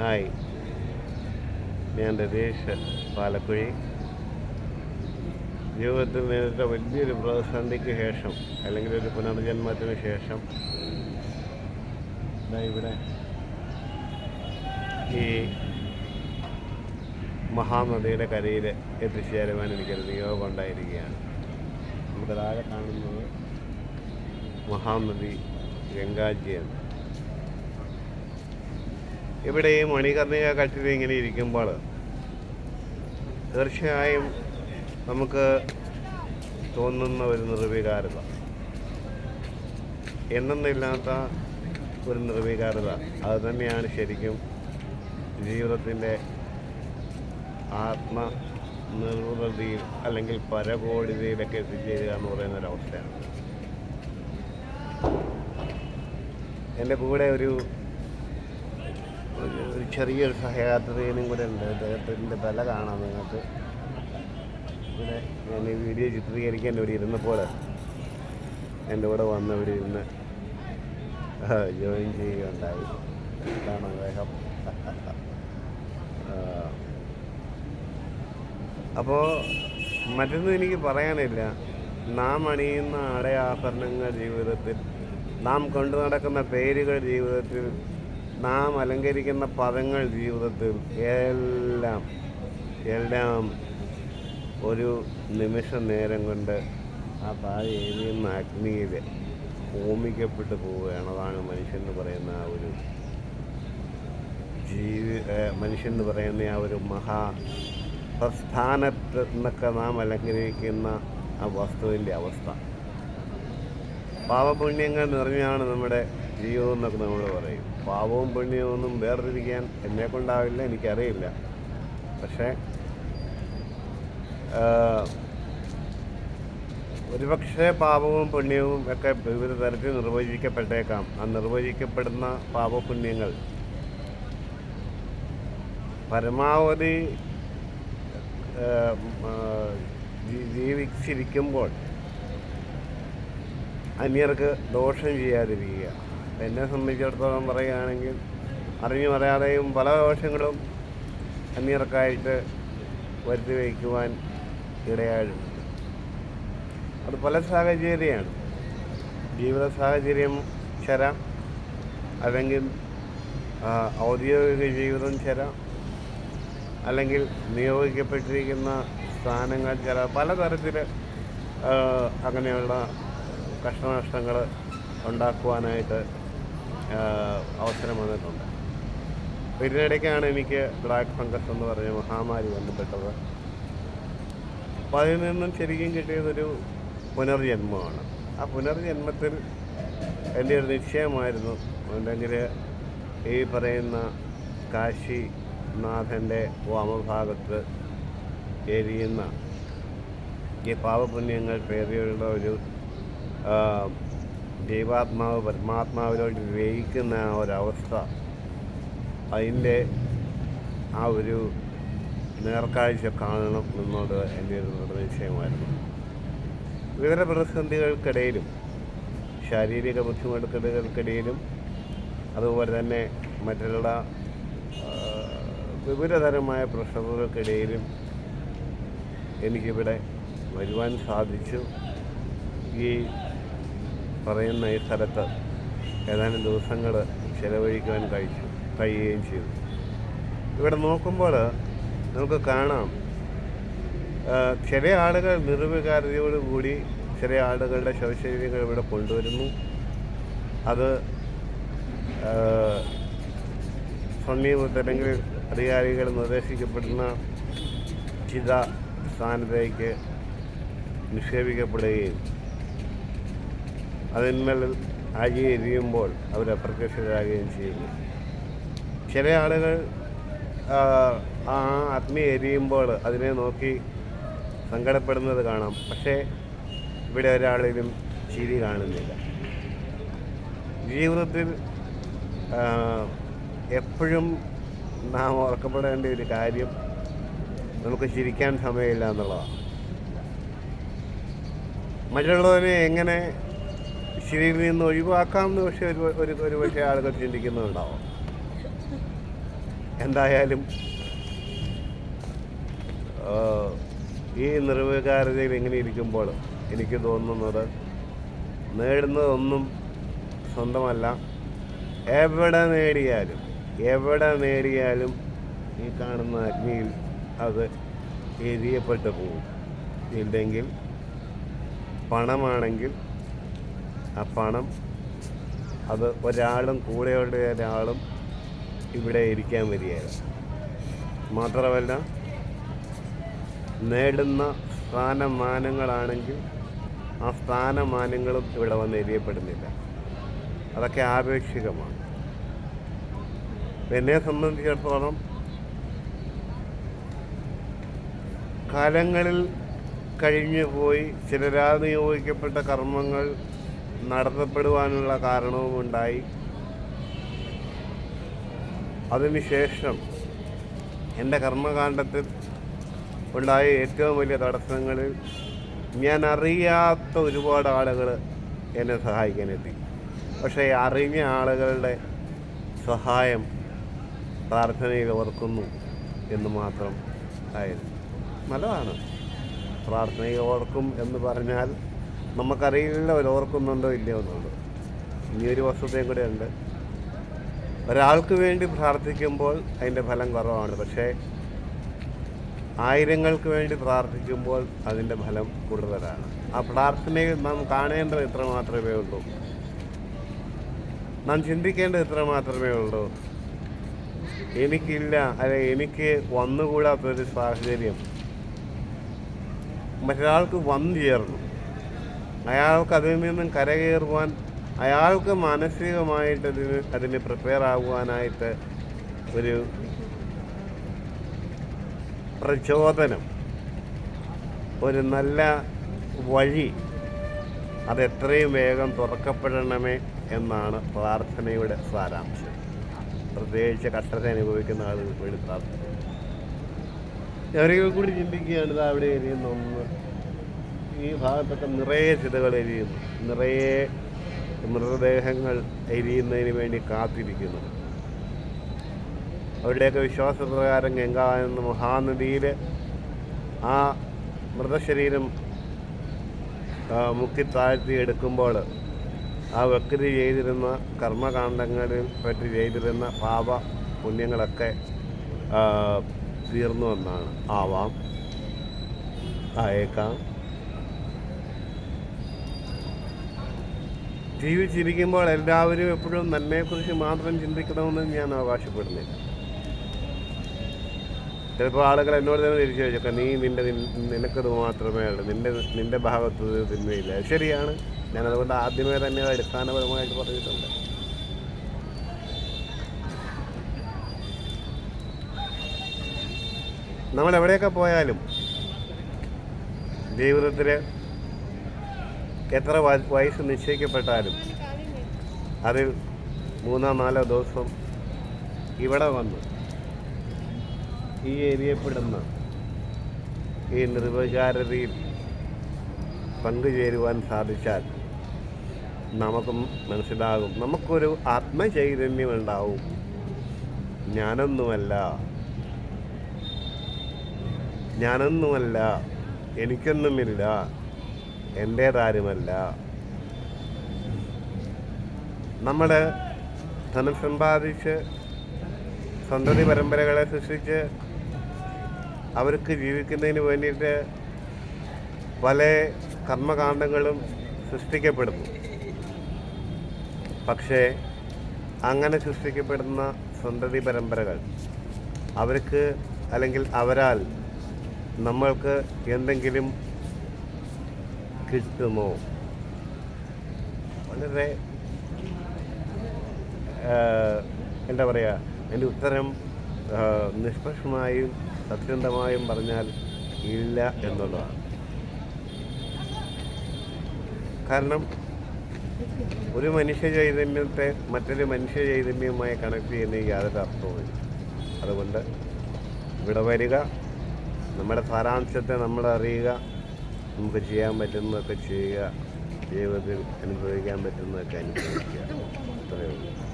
Hi. ഞാൻ രതീഷ് പാലക്കുഴി. ജീവിതത്തിൽ നേരിട്ട വലിയൊരു പ്രതിസന്ധിക്ക് ശേഷം അല്ലെങ്കിൽ ഒരു പുനർജന്മത്തിന് ശേഷം ഇവിടെ ഈ മഹാനദിയുടെ കരയിൽ എത്തിച്ചേരുവാൻ എനിക്കൊരു നിയോഗം ഉണ്ടായിരിക്കുകയാണ്. നമുക്ക് താഴെ കാണുന്നത് മഹാനദി ഗംഗാജിയാണ് ഇവിടെ ഈ മണികർണിക കട്ടിൽ ഇങ്ങനെ ഇരിക്കുമ്പോൾ തീർച്ചയായും നമുക്ക് തോന്നുന്ന ഒരു നിർവികാരത. എന്നൊന്നില്ലാത്ത ഒരു നിർവികാരത. അത് തന്നെയാണ് ശരിക്കും ജീവിതത്തിന്റെ ആത്മ നിർവൃതിയിൽ അല്ലെങ്കിൽ പരകോടിതയിലൊക്കെ എത്തിച്ചേരുക എന്ന് പറയുന്ന ഒരവസ്ഥയാണ് എന്റെ കൂടെ ഒരു ചെറിയൊരു സഹയാത്രികനും കൂടെ ഉണ്ട്. അദ്ദേഹത്തിന്റെ തല കാണാം നിങ്ങൾക്ക്. ഇവിടെ ഞാൻ വീഡിയോ ചിത്രീകരിക്കാൻ ഇവിടെ ഇരുന്നപ്പോൾ എന്റെ കൂടെ വന്നവർ ഇന്ന് ജോയിൻ ചെയ്യുകയുണ്ടായി. ഇതാണ് അദ്ദേഹം. അപ്പോൾ മറ്റൊന്നും എനിക്ക് പറയാനില്ല. നാം അണിയുന്ന അടയാഭരണങ്ങൾ ജീവിതത്തിൽ നാം കൊണ്ടു നടക്കുന്ന പേരുകൾ ജീവിതത്തിൽ നാം അലങ്കരിക്കുന്ന പദങ്ങൾ ജീവിതത്തിൽ എല്ലാം എല്ലാം ഒരു നിമിഷ നേരം കൊണ്ട് ആ താഴെ എഴുതിയുന്ന അഗ്നിയിൽ ഹോമിക്കപ്പെട്ടു പോവുകയാണ്. അതാണ് മനുഷ്യൻ എന്ന് പറയുന്ന ആ ഒരു ജീവി മനുഷ്യൻ എന്ന് പറയുന്ന ആ ഒരു മഹാ പ്രസ്ഥാനത്ത് നിന്നൊക്കെ നാം അലങ്കരിക്കുന്ന ആ വസ്തുവിന്റെ അവസ്ഥ. പാപപുണ്യങ്ങൾ നിറഞ്ഞാണ് നമ്മുടെ ജീവിതം എന്നൊക്കെ നമ്മൾ പറയും. പാവവും പുണ്യവും ഒന്നും വേർതിരിക്കാൻ എന്നെ കൊണ്ടാവില്ല എനിക്കറിയില്ല. പക്ഷേ ഒരുപക്ഷെ പാപവും പുണ്യവും ഒക്കെ വിവിധ തരത്തിൽ നിർവചിക്കപ്പെട്ടേക്കാം. ആ നിർവചിക്കപ്പെടുന്ന പാപപുണ്യങ്ങൾ പരമാവധി ജീവിച്ചിരിക്കുമ്പോൾ അന്യർക്ക് ദോഷം ചെയ്യാതിരിക്കുക. എന്നെ സംബന്ധിച്ചിടത്തോളം പറയുകയാണെങ്കിൽ അറിഞ്ഞു പറയാതെയും പല ദോഷങ്ങളും അന്യർക്കായിട്ട് വരുത്തി വയ്ക്കുവാൻ ഇടയായിട്ടുണ്ട്. അത് പല സാഹചര്യമാണ്. ജീവിത സാഹചര്യം ചേരാം അല്ലെങ്കിൽ ഔദ്യോഗിക ജീവിതം ചേരാം അല്ലെങ്കിൽ നിയോഗിക്കപ്പെട്ടിരിക്കുന്ന സ്ഥാനങ്ങൾ ചില പലതരത്തിൽ അങ്ങനെയുള്ള കഷ്ടനഷ്ടങ്ങൾ ഉണ്ടാക്കുവാനായിട്ട് അവസരം വന്നിട്ടുണ്ട്. അപ്പോൾ ഇതിനിടയ്ക്കാണ് എനിക്ക് ബ്ലാക്ക് ഫംഗസ് എന്ന് പറഞ്ഞ മഹാമാരി ബന്ധപ്പെട്ടത്. അപ്പോൾ അതിൽ നിന്നും ശരിക്കും കിട്ടിയതൊരു പുനർജന്മമാണ്. ആ പുനർജന്മത്തിൽ എന്റെ ഒരു നിശ്ചയമായിരുന്നു. അല്ലെങ്കിൽ ഈ പറയുന്ന കാശി നാഥന്റെ വാമഭാഗത്ത് എരിയുന്ന ഈ പാപപുണ്യങ്ങൾ പേറിയുള്ള ഒരു ദൈവാത്മാവ് പരമാത്മാവിലോട്ട് ലയിക്കുന്ന ഒരവസ്ഥ. അതിന്റെ ആ ഒരു നേർക്കാഴ്ച കാണണം എന്നോട് എന്റെ ഒരു നിർദ്ദേശമായിരുന്നു. വിവിധ പ്രതിസന്ധികൾക്കിടയിലും ശാരീരിക ബുദ്ധിമുട്ടുകൾക്കിടയിലും അതുപോലെ തന്നെ മറ്റുള്ള വിവിധതരമായ പ്രഷറുകൾക്കിടയിലും എനിക്കിവിടെ വരുവാൻ സാധിച്ചു. ഈ പറയുന്ന ഈ സ്ഥലത്ത് ഏതാനും ദിവസങ്ങൾ ചിലവഴിക്കുവാൻ കഴിച്ചു കഴിയുകയും ചെയ്തു. ഇവിടെ നോക്കുമ്പോൾ നമുക്ക് കാണാം ചില ആളുകൾ നിർവികാരതയോടുകൂടി ചില ആളുകളുടെ ശവശരീരങ്ങൾ ഇവിടെ കൊണ്ടുവരുന്നു. അത് സമീപത്ത് അല്ലെങ്കിൽ അധികാരികൾ നിർദ്ദേശിക്കപ്പെടുന്ന ചിത സ്ഥാനത്തേക്ക് നിക്ഷേപിക്കപ്പെടുകയും അതിന്മേൽ അവർ അപ്രത്യക്ഷരാകുകയും ചെയ്യുന്നു. ചില ആളുകൾ ആ അഗ്നി എരിയുമ്പോൾ അതിനെ നോക്കി സങ്കടപ്പെടുന്നത് കാണാം. പക്ഷേ ഇവിടെ ഒരാളിലും ചിരി കാണുന്നില്ല. ജീവിതത്തിൽ എപ്പോഴും നാം ഓർക്കപ്പെടേണ്ട ഒരു കാര്യം നമുക്ക് ചിരിക്കാൻ സമയമില്ല എന്നുള്ളതാണ്. മറ്റുള്ളവനെ എങ്ങനെ ചിരിയിൽ നിന്ന് ഒഴിവാക്കാം എന്ന് പക്ഷെ ഒരു ഒരു ഒരു പക്ഷേ ആളുകൾ ചിന്തിക്കുന്നുണ്ടാവും. എന്തായാലും ഈ നിർവികാരതയിൽ ഇങ്ങനെ ഇരിക്കുമ്പോൾ എനിക്ക് തോന്നുന്നത് നേടുന്നതൊന്നും സ്വന്തമല്ല. എവിടെ നേടിയാലും എവിടെ നേടിയാലും ഈ കാണുന്ന അഗ്നിയിൽ അത് എരിയപ്പെട്ടു പോകും. ഇല്ലെങ്കിൽ പണമാണെങ്കിൽ ആ പണം അത് ഒരാളും കൂടെയുള്ള ഒരാളും ഇവിടെ ഇരിക്കാൻ വരികയില്ല മാത്രമല്ല നേടുന്ന സ്ഥാനമാനങ്ങളാണെങ്കിൽ ആ സ്ഥാനമാനങ്ങളും ഇവിടെ വന്ന് എരിയപ്പെടുന്നില്ല അതൊക്കെ ആപേക്ഷികമാണ്. എന്നെ സംബന്ധിച്ചിടത്തോളം കാലങ്ങളിൽ കഴിഞ്ഞു പോയി ചിലരാൽ നിയോഗിക്കപ്പെട്ട കർമ്മങ്ങൾ നടത്തപ്പെടുവാനുള്ള കാരണവും ഉണ്ടായി. അതിനുശേഷം എന്റെ കർമ്മകാന്ഡത്തിൽ ഉണ്ടായ ഏറ്റവും വലിയ തടസ്സങ്ങളിൽ ഞാൻ അറിയാത്ത ഒരുപാട് ആളുകൾ എന്നെ സഹായിക്കാനെത്തി. പക്ഷേ അറിഞ്ഞ ആളുകളുടെ സഹായം പ്രാർത്ഥനയിൽ ഓർക്കുന്നു എന്ന് മാത്രം ആയിരുന്നു. നല്ലതാണ്. പ്രാർത്ഥനയിൽ ഓർക്കും എന്ന് പറഞ്ഞാൽ നമുക്കറിയില്ല ഓർക്കുന്നുണ്ടോ ഇല്ലയോ എന്നുള്ളത്. ഇനി ഒരു വസ്തുതയും കൂടെ ഉണ്ട്. ഒരാൾക്ക് വേണ്ടി പ്രാർത്ഥിക്കുമ്പോൾ അതിന്റെ ഫലം കുറവാണ്. പക്ഷേ ആയിരങ്ങൾക്ക് വേണ്ടി പ്രാർത്ഥിക്കുമ്പോൾ അതിന്റെ ഫലം കൂടുതലാണ്. ആ പ്രാർത്ഥനയിൽ നാം കാണേണ്ടത് ഇത്ര മാത്രമേ ഉള്ളൂ. നാം ചിന്തിക്കേണ്ടത് ഇത്ര മാത്രമേ ഉള്ളൂ. എനിക്കില്ല അല്ലെ എനിക്ക് വന്നുകൂടാത്തൊരു സാഹചര്യം. മറ്റൊരാൾക്ക് വന്നു ചേർന്നു. അയാൾക്ക് അതിൽ നിന്നും കരകയറുവാൻ അയാൾക്ക് മാനസികമായിട്ട് അതിന് അതിന് പ്രിപ്പയർ ആകുവാനായിട്ട് ഒരു പ്രചോദനം ഒരു നല്ല വഴി അത് എത്രയും വേഗം തുറക്കപ്പെടണമേ എന്നാണ് പ്രാർത്ഥനയുടെ സാരാംശം. പ്രത്യേകിച്ച് കഷ്ടത അനുഭവിക്കുന്ന ആളുകൾക്ക് വേണ്ടി പ്രാർത്ഥന ഞാനൊരിക്കൽ കൂടി ചിന്തിക്കുകയാണ് അവിടെ എരിയുന്ന ഒന്ന്. ഈ ഭാഗത്തൊക്കെ നിറയെ ചിതകൾ എരിയുന്നു. നിറയെ മൃതദേഹങ്ങൾ എരിയുന്നതിന് വേണ്ടി കാത്തിരിക്കുന്നു. അവരുടെയൊക്കെ വിശ്വാസപ്രകാരം ഗംഗാ എന്ന മഹാനദിയിൽ ആ മൃതശരീരം മുക്കി താഴ്ത്തി എടുക്കുമ്പോൾ ആ വ്യക്തി ചെയ്തിരുന്ന കർമ്മകാണ്ഡങ്ങളിൽ പറ്റി ചെയ്തിരുന്ന പാപ പുണ്യങ്ങളൊക്കെ തീർന്നു എന്നാണ്. ആവാം. ആയേക്കാം ജീവിച്ചിരിക്കുമ്പോൾ എല്ലാവരും എപ്പോഴും നന്മയെക്കുറിച്ച് മാത്രം ചിന്തിക്കണമെന്ന് ഞാൻ അവകാശപ്പെടുന്നില്ല ചിലപ്പോൾ ആളുകൾ എന്നോട് തന്നെ തിരിച്ചു ചോദിച്ചൊക്കെ നീ നിന്റെ നിൻ- നിനക്കത് മാത്രമേ ഉള്ളൂ നിന്റെ നിന്റെ ഭാഗത്ത് തിന്മയില്ല. ശരിയാണ്. ഞാൻ അതുകൊണ്ട് ആദ്യമേ തന്നെ അടിസ്ഥാനപരമായിട്ട് പറഞ്ഞിട്ടുണ്ട്. നമ്മൾ എവിടെയൊക്കെ പോയാലും ജീവിതത്തിൽ എത്ര വയസ്സ് നിശ്ചയിക്കപ്പെട്ടാലും അതിൽ മൂന്നോ നാലോ ദിവസം ഇവിടെ വന്ന് ഈ ഏരിയപ്പെടുന്ന ഈ നിർവചാരതയിൽ പങ്കുചേരുവാൻ സാധിച്ചാൽ നമുക്കും മനസ്സിലാകും. നമുക്കൊരു ആത്മചൈതന്യം ഉണ്ടാവും. ഞാനൊന്നുമല്ല. ഞാനൊന്നുമല്ല. എനിക്കൊന്നുമില്ല. എന്റേതാരുമല്ല നമ്മൾ ധനം സമ്പാദിച്ച് സന്തതി പരമ്പരകളെ സൃഷ്ടിച്ച് അവർക്ക് ജീവിക്കുന്നതിന് വേണ്ടിയിട്ട് പല കർമ്മകാണ്ഡങ്ങളും സൃഷ്ടിക്കപ്പെടുന്നു. പക്ഷേ അങ്ങനെ സൃഷ്ടിക്കപ്പെടുന്ന സന്തതി പരമ്പരകൾ അവർക്ക് അല്ലെങ്കിൽ അവരാൽ നമ്മൾക്ക് എന്തെങ്കിലും കിട്ടുമോ വളരെ എന്താ പറയുക എന്റെ ഉത്തരം നിഷ്പക്ഷമായും സത്യസന്ധമായും പറഞ്ഞാൽ ഇല്ല എന്നുള്ളതാണ്. കാരണം ഒരു മനുഷ്യ ചൈതന്യത്തെ മറ്റൊരു മനുഷ്യ ചൈതന്യവുമായി കണക്ട് ചെയ്യുന്ന യാതൊരു അർത്ഥവുമില്ല അതുകൊണ്ട് ഇവിടെ വരിക നമ്മുടെ സാരാംശത്തെ നമ്മൾ അറിയുക നമുക്ക് ചെയ്യാൻ പറ്റുന്നതൊക്കെ ചെയ്യുക ജീവിതത്തിൽ അനുഭവിക്കാൻ പറ്റുന്നതൊക്കെ അനുഭവിക്കുക. അത്രയേ ഉള്ളൂ.